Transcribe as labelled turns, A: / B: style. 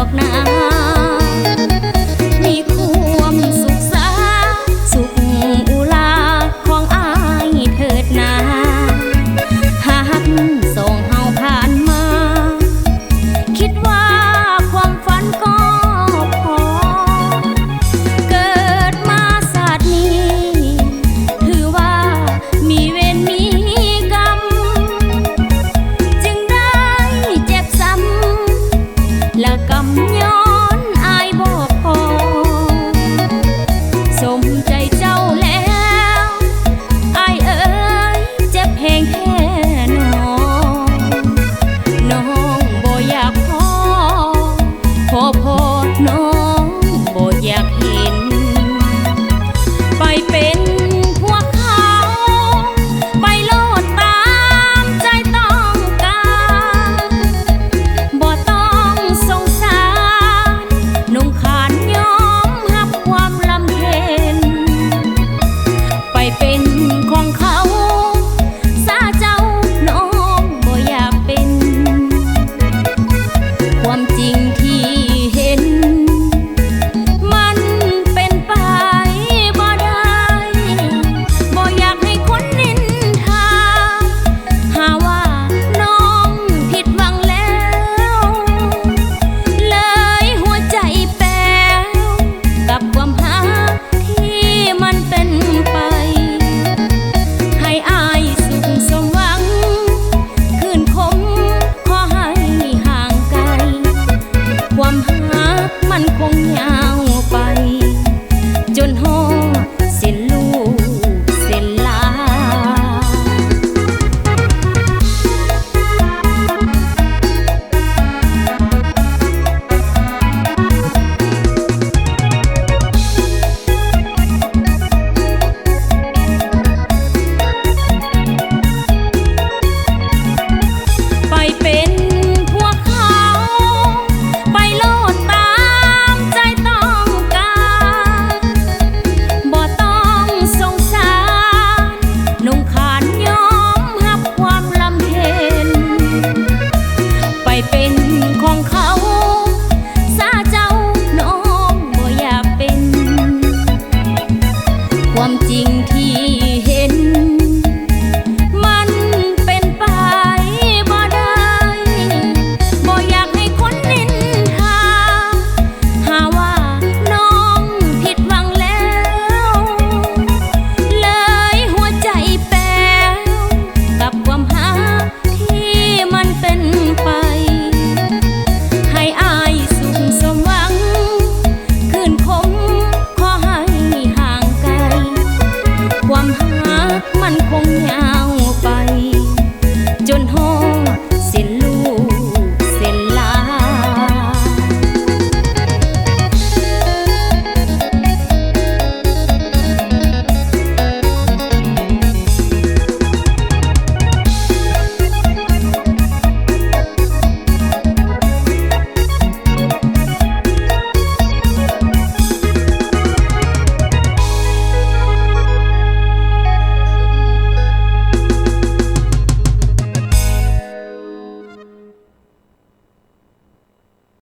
A: อกนามีความสุขสาสุขอุลาของอายเถิดนา ความหามันคงยาก